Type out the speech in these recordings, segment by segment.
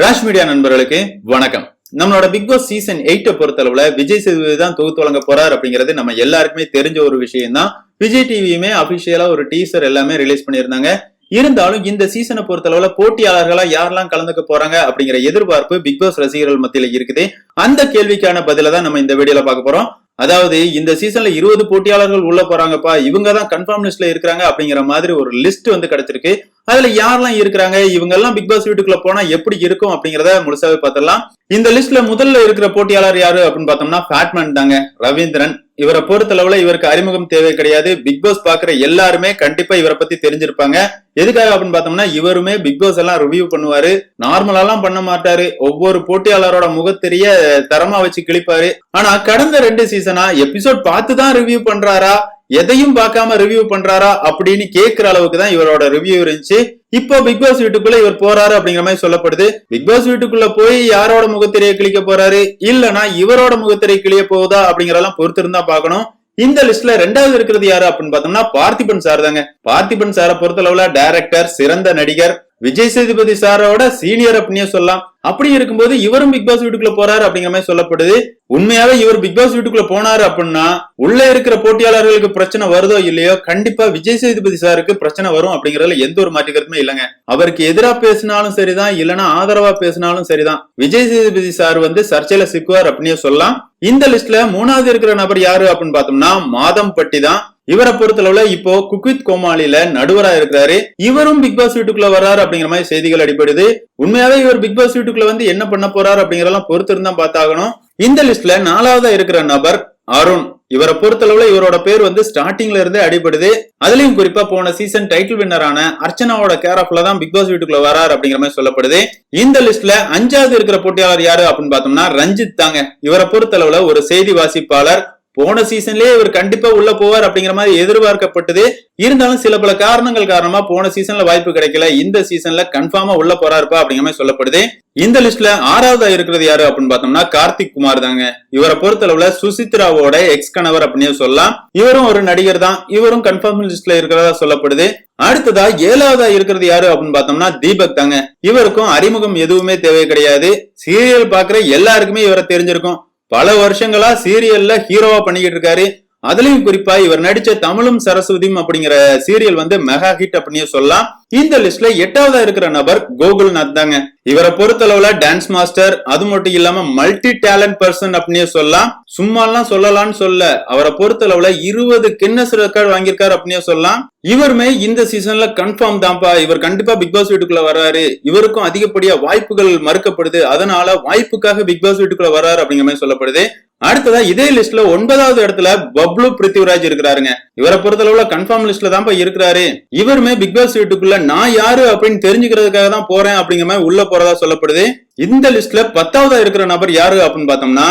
Rash media நண்பர்களுக்கு வணக்கம். நம்மளோட பிக் பாஸ் சீசன் எயிட்ட பொறுத்தளவுல விஜய் சேதுபதி தான் தொகுத்து வழங்க போறார் அப்படிங்கிறது நம்ம எல்லாருக்குமே தெரிஞ்ச ஒரு விஷயம் தான் விஜய் டிவியுமே அபிஷியலா ஒரு டீசர் எல்லாமே ரிலீஸ் பண்ணியிருந்தாங்க. இருந்தாலும் இந்த சீசனை பொறுத்தளவுல போட்டியாளர்களா யாரெல்லாம் கலந்துக்க போறாங்க அப்படிங்கிற எதிர்பார்ப்பு பிக் பாஸ் ரசிகர்கள் மத்தியில இருக்குது. அந்த கேள்விக்கான பதில தான் நம்ம இந்த வீடியோல பார்க்க போறோம். அதாவது இந்த சீசன்ல இருபது போட்டியாளர்கள் உள்ள போறாங்கப்பா இவங்க தான் கன்ஃபார்ம் லிஸ்ட்ல இருக்கிறாங்க அப்படிங்கிற மாதிரி ஒரு லிஸ்ட் வந்து கிடைச்சிருக்கு. அதுல யாரெல்லாம் இருக்கிறாங்க? இவங்க எல்லாம் பிக் பாஸ் வீட்டுக்குள்ள போனா எப்படி இருக்கும் அப்படிங்கறத முழுசாவே பார்த்திடலாம். இந்த லிஸ்ட்ல முதல்ல இருக்கிற போட்டியாளர் யாரு அப்படின்னு பார்த்தோம்னா ஃபேட்மேன் தாங்க ரவீந்திரன். இவரை பொறுத்தளவுல இவருக்கு அறிமுகம் தேவை கிடையாது. பிக் பாஸ் பாக்குற எல்லாருமே கண்டிப்பா இவரை பத்தி தெரிஞ்சிருப்பாங்க. எதுக்காக அப்படின்னு பார்த்தோம்னா இவருமே பிக் பாஸ் எல்லாம் ரிவ்யூ பண்ணுவாரு. நார்மலாலாம் பண்ண மாட்டாரு. ஒவ்வொரு போட்டியாளரோட முகத்தெரிய தரமா வச்சு கிழிப்பாரு. ஆனா கடந்த ரெண்டு சீசனா எபிசோட் பார்த்து தான் ரிவ்யூ பண்றாரா? எதையும் பார்க்காம ரிவ்யூ பண்றாரா அப்படின்னு கேட்கிற அளவுக்கு தான் இவரோட ரிவ்யூ இருந்துச்சு. இப்போ பிக் பாஸ் வீட்டுக்குள்ள இவர் போறாரு அப்படிங்கிற மாதிரி சொல்லப்படுது. பிக் பாஸ் வீட்டுக்குள்ள போய் யாரோட முகத்திரையை கிளிக்க போறாரு? இல்லனா இவரோட முகத்திரை கிளிய போகுதா அப்படிங்கறதெல்லாம் பொறுத்து இருந்தா பார்க்கணும். இந்த லிஸ்ட்ல ரெண்டாவது இருக்கிறது யாரு அப்படின்னு பார்த்தோம்னா பார்த்திபன் சார் தாங்க. பார்த்திபன் சாரை பொறுத்தளவுல டைரக்டர் சிறந்த நடிகர் விஜய் சேதுபதி சாரோட சீனியர் அப்படின்னே சொல்லலாம். அப்படி இருக்கும்போது இவரும் பிக் பாஸ் வீட்டுக்குள்ள போறாரு அப்படிங்கிற மாதிரி சொல்லப்படுது. உண்மையாவே இவர் பிக் பாஸ் வீட்டுக்குள்ள போனாரு அப்படின்னா உள்ள இருக்கிற போட்டியாளர்களுக்கு பிரச்சனை வருதோ இல்லையோ கண்டிப்பா விஜய் சேதுபதி சாருக்கு பிரச்சனை வரும் அப்படிங்கறதுல எந்த ஒரு மாற்று கருத்துமே இல்லைங்க. அவருக்கு எதிரா பேசினாலும் சரிதான் இல்லைன்னா ஆதரவா பேசினாலும் சரிதான். விஜய் சேதுபதி சார் வந்து சர்ச்சையில சிக்குவார் அப்படின்னே சொல்லலாம். இந்த லிஸ்ட்ல மூணாவது இருக்கிற நபர் யாரு அப்படின்னு பார்த்தோம்னா மாதம் பட்டி தான். இவரை பொறுத்தளவுல இப்போ குக்வித் கோமாளில நடுவரா இருக்கிறாரு. இவரும் பிக் பாஸ் வீட்டுக்குள்ள வர்றாரு அப்படிங்கிற மாதிரி செய்திகள் அடிப்படுது உண்மையாவே இவர் பிக் பாஸ் வீட்டுக்குள்ள வந்து என்ன பண்ண போறாரு அப்படிங்கறதெல்லாம் பொறுத்து இருந்தா பார்த்தாகணும். இந்த லிஸ்ட்ல நாலாவதா இருக்கிற நபர் அருண். இவரை பொறுத்தளவுல இவரோட பேர் வந்து ஸ்டார்டிங்ல இருந்தே அடிபடுது. அதுலயும் குறிப்பா போன சீசன் டைட்டில் வின்னரான அர்ச்சனாவோட கேர் ஆஃப்ல தான் பிக் பாஸ் வீட்டுக்குள்ள வராரு அப்படிங்கிற மாதிரி சொல்லப்படுது. இந்த லிஸ்ட்ல அஞ்சாவது இருக்கிற போட்டியாளர் யாரு அப்படின்னு பார்த்தோம்னா ரஞ்சித் தாங்க. இவரை பொறுத்தளவுல ஒரு செய்தி வாசிப்பாளர் போன சீசன்லயே இவர் கண்டிப்பா உள்ள போவார் அப்படிங்கிற மாதிரி எதிர்பார்க்கப்பட்டது. இருந்தாலும் சில பல காரணங்கள் காரணமா போன சீசன்ல வாய்ப்பு கிடைக்கல. இந்த சீசன்ல கன்ஃபார்மா உள்ள போறாருப்பா அப்படிங்கிற மாதிரி சொல்லப்படுது. இந்த லிஸ்ட்ல ஆறாவதா இருக்கிறது யாரு அப்படின்னு பார்த்தோம்னா கார்த்திக் குமார் தாங்க. இவரை பொறுத்தளவுல சுசித்ராவோட எக்ஸ் கணவர் அப்படின்னு சொல்லலாம். இவரும் ஒரு நடிகர் தான். இவரும் கன்ஃபார்ம் லிஸ்ட்ல இருக்கிறதா சொல்லப்படுது. அடுத்ததா ஏழாவதா இருக்கிறது யாரு அப்படின்னு பார்த்தோம்னா தீபக் தாங்க. இவருக்கும் அறிமுகம் எதுவுமே தேவை கிடையாது. சீரியல் பாக்குற எல்லாருக்குமே இவரை தெரிஞ்சிருக்கும். பல வருஷங்களா சீரியல்ல ஹீரோவா பண்ணிக்கிட்டு இருக்காரு. அதுலயும் குறிப்பா இவர் நடிச்ச தமிழும் சரஸ்வதியும் அப்படிங்கிற சீரியல் வந்து மெகா ஹிட் அப்படின்னு சொல்லலாம். இந்த லிஸ்ட்ல எட்டாவதா இருக்கிற நபர் கோகுல்நாத் தாங்க. இவரை பொறுத்தளவுல டான்ஸ் மாஸ்டர் அது மட்டும் இல்லாம மல்டி டேலண்ட் பர்சன் அப்படின்னு சொல்லலாம். சும்மாலாம் சொல்லலாம்னு சொல்ல அவரை பொறுத்தளவுல இருபது கின்னஸ் ரெக்கார்டு வாங்கியிருக்காரு அப்படின்னு சொல்லலாம். இவருமே இந்த சீசன்ல கன்ஃபார்ம் தான்ப்பா. இவர் கண்டிப்பா பிக் பாஸ் வீட்டுக்குள்ள வர்றாரு. இவருக்கும் அதிகப்படியா வாய்ப்புகள் மறுக்கப்படுது. அதனால வாய்ப்புக்காக பிக் பாஸ் வீட்டுக்குள்ள வர்றாரு அப்படிங்கிற மாதிரி சொல்லப்படுது. அடுத்ததா இதே லிஸ்ட்ல ஒன்பதாவது இடத்துல பப்ளு பிருத்திவிராஜ் இருக்கிறாருங்க. இவரை பொறுத்தளவுல கன்ஃபார்ம் லிஸ்ட்ல தான் இருக்கிறாரு. இவருமே பிக் பாஸ் வீட்டுக்குள்ள நான் யாரு அப்படின்னு தெரிஞ்சுக்கிறதுக்காக தான் போறேன் அப்படிங்கிற மாதிரி உள்ள போறதா சொல்லப்படுது. இந்த லிஸ்ட்ல பத்தாவதா இருக்கிற நபர் யாரு அப்படின்னு பார்த்தோம்னா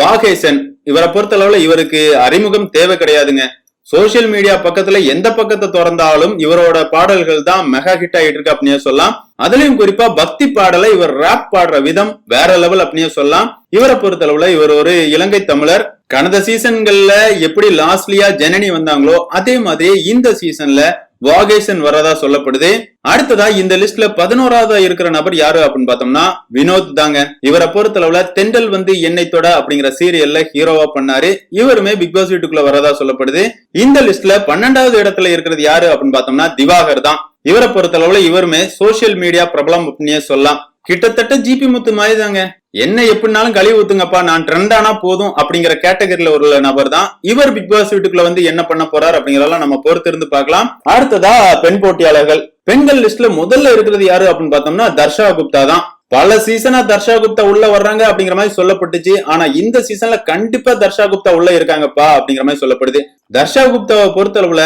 வாகேசன். இவரை பொறுத்தளவுல இவருக்கு அறிமுகம் தேவை கிடையாதுங்க. சோசியல் மீடியா பக்கத்துல எந்த பக்கத்தை திறந்தாலும் இவரோட பாடல்கள் தான் மெகா ஹிட் ஆகிட்டு இருக்கு அப்படின்னு சொல்லலாம். அதுலயும் குறிப்பா பக்தி பாடலை இவர் ரேப் பாடுற விதம் வேற லெவல் அப்படின்னு சொல்லலாம். இவரை பொறுத்தளவுல இவர் ஒரு இலங்கை தமிழர். கடந்த சீசன்கள்ல எப்படி லாஸ்ட்லியா ஜனனி வந்தாங்களோ அதே மாதிரி இந்த சீசன்ல வாகேசன் வரதா சொல்லப்படுது. அடுத்ததா இந்த லிஸ்ட்ல பதினோராவதா இருக்கிற நபர் யாரு அப்படின்னு பார்த்தோம்னா வினோத் தாங்க. இவரை பொறுத்தளவுல தெண்டல் வந்து என்னை தொட அப்படிங்கிற சீரியல்ல ஹீரோவா பண்ணாரு. இவருமே பிக் பாஸ் வீட்டுக்குள்ள வரதா சொல்லப்படுது. இந்த லிஸ்ட்ல பன்னெண்டாவது இடத்துல இருக்கிறது யாரு அப்படின்னு பார்த்தோம்னா திவாகர் தான். இவரை பொறுத்தளவுல இவருமே சோசியல் மீடியா பிரபலம் அப்படின்னே சொல்லலாம். கிட்டத்தட்ட ஜிபி முத்து மாதிரி தாங்க என்ன எப்படினாலும் கழிவு ஊத்துங்கப்பா நான் ட்ரெண்ட் ஆனா போதும் அப்படிங்கிற கேட்டகரியில ஒரு நபர் தான் இவர் பிக் பாஸ் வீட்டுக்குள்ள வந்து என்ன பண்ண போறார் அப்படிங்கறதெல்லாம் நம்ம பொறுத்திருந்து பார்க்கலாம். அடுத்ததா பெண் போட்டியாளர்கள். பெண்கள் லிஸ்ட்ல முதல்ல இருக்கிறது யாரு அப்படின்னு பார்த்தோம்னா தர்ஷா குப்தா தான். பல சீசனா தர்ஷா குப்தா உள்ள வர்றாங்க அப்படிங்கிற மாதிரி சொல்லப்பட்டுச்சு. ஆனா இந்த சீசன்ல கண்டிப்பா தர்ஷா குப்தா உள்ள இருக்காங்கப்பா அப்படிங்கிற மாதிரி சொல்லப்படுது. தர்ஷா குப்தாவை பொறுத்தளவுல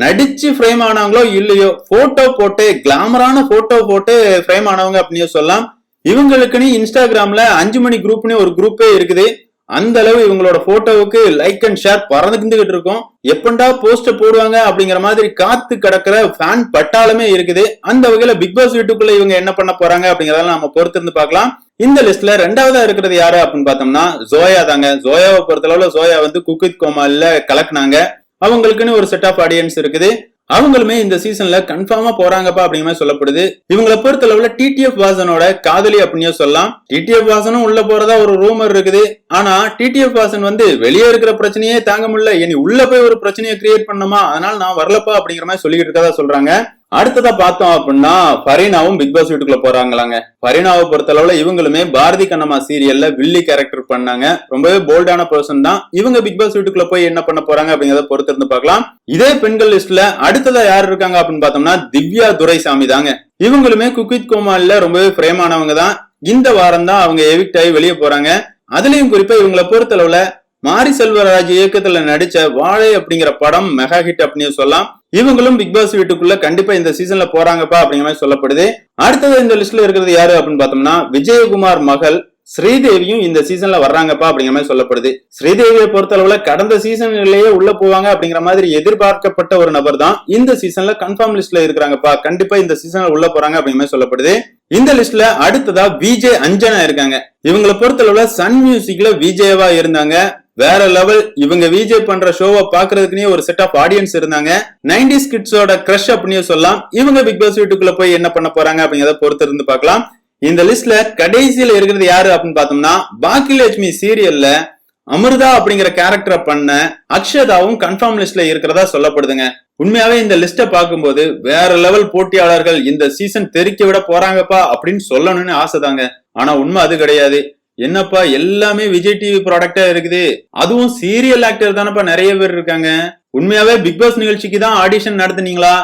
நடிச்சு ஃப்ரேம் ஆனவங்களோ இல்லையோ போட்டோ போட்டு கிளாமரான போட்டோ போட்டு ஃப்ரேம் ஆனவங்க அப்படின்னு சொல்லலாம். இவங்களுக்குன்னு இன்ஸ்டாகிராம்ல அஞ்சு மணி குரூப்னு ஒரு குரூப்பே இருக்குது. அந்த அளவு இவங்களோட போட்டோவுக்கு லைக் அண்ட் ஷேர் பறந்துக்கிட்டு இருக்கும். எப்பண்டா போஸ்ட் போடுவாங்க அப்படிங்கிற மாதிரி காத்து கிடக்கிற ஃபேன் பட்டாலுமே இருக்குது. அந்த வகையில பிக் பாஸ் வீட்டுக்குள்ள இவங்க என்ன பண்ண போறாங்க அப்படிங்கறதெல்லாம் நம்ம பொறுத்து இருந்து பார்க்கலாம். இந்த லிஸ்ட்ல ரெண்டாவதா இருக்கிறது யாரு அப்படின்னு பார்த்தோம்னா ஜோயா தாங்க. ஜோயாவை பொறுத்தளவுல ஜோயா வந்து குக்கித் கோமாலில கலக்குனாங்க. அவங்களுக்குன்னு ஒரு செட் ஆஃப் ஆடியன்ஸ் இருக்குது. அவங்களுமே இந்த சீசன்ல கன்ஃபார்மா போறாங்கப்பா அப்படிங்கிற மாதிரி சொல்லப்படுது. இவங்களை பொறுத்தளவுல டிடிஎஃப் வாசனோட காதலி அப்படின்னே சொல்லலாம். டிடிஎஃப் வாசனும் உள்ள போறதா ஒரு ரூமர் இருக்குது. ஆனா டிடிஎஃப் வாசன் வந்து வெளியே இருக்கிற பிரச்சனையே தாங்க முடியல. இனி உள்ள போய் ஒரு பிரச்சனையை கிரியேட் பண்ணணுமா? அதனால நான் வரலப்பா அப்படிங்கிற மாதிரி சொல்லிக்கிட்டு இருக்கதா சொல்றாங்க. அடுத்ததா பார்த்தோம் அப்படின்னா ஃபரீனாவும் பிக் பாஸ் வீட்டுக்குள்ள போறாங்களாங்க. ஃபரீனாவை பொறுத்தளவுல இவங்களுமே பாரதி கண்ணம்மா சீரியல்ல வில்லி கேரக்டர் பண்ணாங்க. ரொம்பவே போல்டான பர்சன் தான். இவங்க பிக் பாஸ் வீட்டுக்குள்ள போய் என்ன பண்ண போறாங்க அப்படிங்கறத பொறுத்து இருந்து பார்க்கலாம். இதே பெண்கள் லிஸ்ட்ல அடுத்ததா யார் இருக்காங்க அப்படின்னு பார்த்தோம்னா திவ்யா துரைசாமி தாங்க. இவங்களுமே குக்வித் கோமாளில ரொம்பவே பிரேமானவங்க தான். இந்த வாரம் தான் அவங்க எவிக்ட் ஆகி வெளியே போறாங்க. அதுலயும் குறிப்பா இவங்களை பொறுத்தளவுல மாரி செல்வராஜ் இயக்கத்துல நடிச்ச வாழை அப்படிங்கிற படம் மெகா ஹிட் அப்படின்னு சொல்லலாம். இவங்களும் பிக் பாஸ் வீட்டுக்குள்ள கண்டிப்பா இந்த சீசன்ல போறாங்கப்பா அப்படிங்கிற மாதிரி சொல்லப்படுது. அடுத்தது இந்த லிஸ்ட்ல இருக்கிறது யாரு அப்படின்னு பார்த்தோம்னா விஜயகுமார் மகள் ஸ்ரீதேவியும் இந்த சீசன்ல வர்றாங்கப்பா அப்படிங்கிற மாதிரி சொல்லப்படுது. ஸ்ரீதேவியை பொறுத்தளவுல கடந்த சீசன்லயே உள்ள போவாங்க அப்படிங்கிற மாதிரி எதிர்பார்க்கப்பட்ட ஒரு நபர் தான் இந்த சீசன்ல கன்ஃபார்ம் லிஸ்ட்ல இருக்கிறாங்கப்பா. கண்டிப்பா இந்த சீசன்ல உள்ள போறாங்க அப்படிங்கிற மாதிரி சொல்லப்படுது. இந்த லிஸ்ட்ல அடுத்ததா விஜே அஞ்சனா இருக்காங்க. இவங்களை பொறுத்தளவுல சன் மியூசிக்ல விஜயவா இருந்தாங்க. வேற லெவல் இவங்க விஜே பண்ற ஷோவை பாக்குறதுக்குனே ஒரு செட் ஆஃப் ஆடியன்ஸ் இருந்தாங்க. நைன்டிஸ் கிட்ஸோட கிரஷ் அப்படின்னு சொல்லலாம். இவங்க பிக் பாஸ் வீட்டுக்குள்ள போய் என்ன பண்ண போறாங்க அப்படிங்கிறத பொறுத்து இருந்து பார்க்கலாம். இந்த லிஸ்ட்ல கடைசியில இருக்கிறது யாரு அப்படின்னு பார்த்தோம்னா பாக்கியலட்சுமி சீரியல்ல அமிர்தா அப்படிங்கிற கேரக்டரை பண்ண அக்ஷதாவும் கன்ஃபார்ம் லிஸ்ட்ல இருக்கிறதா சொல்லப்படுதுங்க. உண்மையாவே இந்த லிஸ்ட பார்க்கும்போது வேற லெவல் போட்டியாளர்கள் இந்த சீசன் தெறிக்க விட போறாங்கப்பா அப்படின்னு சொல்லணும்னு ஆசைதாங்க. ஆனா உண்மை அது கிடையாது. என்னப்பா எல்லாமே விஜய் டிவி ப்ராடக்டா இருக்குது. அதுவும் சீரியல் ஆக்டர் தானப்பா நிறைய பேர் இருக்காங்க. உண்மையாவே பிக் பாஸ் நிகழ்ச்சிக்கு தான் ஆடிஷன் நடத்துனீங்களா?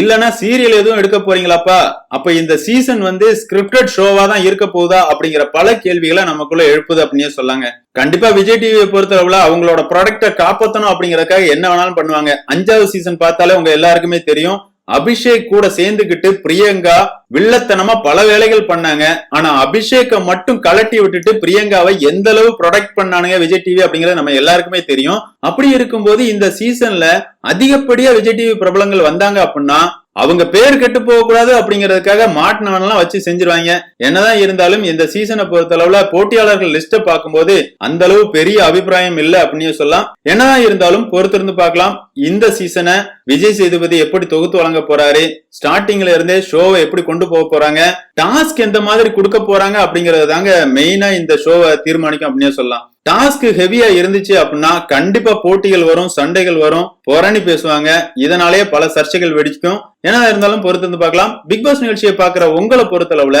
இல்லனா சீரியல் எதுவும் எடுக்க போறீங்களாப்பா? அப்ப இந்த சீசன் வந்து ஸ்கிரிப்டட் ஷோவா தான் இருக்க போகுதா அப்படிங்கிற பல கேள்விகளை நமக்குள்ள எழுப்புது அப்படின்னே சொல்லாங்க. கண்டிப்பா விஜய் டிவியை பொறுத்தளவுல அவங்களோட ப்ராடக்ட காப்பாத்தணும் அப்படிங்கறதுக்காக என்ன வேணாலும் பண்ணுவாங்க. அஞ்சாவது சீசன் பார்த்தாலே உங்க எல்லாருக்குமே தெரியும். அபிஷேக் கூட சேர்ந்துகிட்டு பிரியங்கா வில்லத்தனமா பல வேலைகள் பண்ணாங்க. ஆனா அபிஷேக்கை மட்டும் கலட்டி விட்டுட்டு பிரியங்காவை எந்த அளவு ப்ரொடக்ட் பண்ணானுங்க விஜய் டிவி அப்படிங்கறது நம்ம எல்லாருக்குமே தெரியும். அப்படி இருக்கும்போது இந்த சீசன்ல அதிகப்படியா விஜய் டிவி பிரபலங்கள் வந்தாங்க அப்படின்னா அவங்க பேர் கெட்டு போக கூடாது அப்படிங்கறதுக்காக மாட்டினவனெல்லாம் வச்சு செஞ்சிருவாங்க. என்னதான் இருந்தாலும் இந்த சீசனை பொறுத்த அளவுல போட்டியாளர்கள் லிஸ்ட பார்க்கும்போது அந்த அளவு பெரிய அபிப்பிராயம் இல்ல அப்படின்னு சொல்லலாம். என்னதான் இருந்தாலும் பொறுத்திருந்து பார்க்கலாம். இந்த சீசனை விஜய் சேதுபதி எப்படி தொகுத்து வழங்க போறாரு? ஸ்டார்டிங்ல இருந்தே ஷோவை எப்படி கொண்டு போக போறாங்க? டாஸ்க் எந்த மாதிரி கொடுக்க போறாங்க அப்படிங்கறது தாங்க மெயினா இந்த ஷோவை தீர்மானிக்கும் அப்படின்னு சொல்லலாம். டாஸ்க் ஹெவியா இருந்துச்சு அப்படின்னா கண்டிப்பா போட்டிகள் வரும் சண்டைகள் வரும். புரணி பேசுவாங்க. இதனாலேயே பல சர்ச்சைகள் வெடிக்கும். என்ன இருந்தாலும் பொறுத்து வந்து பார்க்கலாம். பிக் பாஸ் நிகழ்ச்சியை பாக்குற உங்களை பொறுத்தளவுல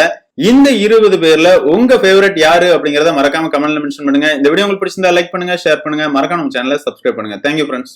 இந்த இருபது பேர்ல உங்க ஃபேவரட் யாரு அப்படிங்கறத மறக்காம கமெண்ட்ல மென்ஷன் பண்ணுங்க. இந்த வீடியோ உங்களுக்கு பிடிச்சிருந்தா லைக் பண்ணுங்க ஷேர் பண்ணுங்க. மறக்காம நம்ம சேனலை சப்ஸ்கிரைப் பண்ணுங்க. Thank you friends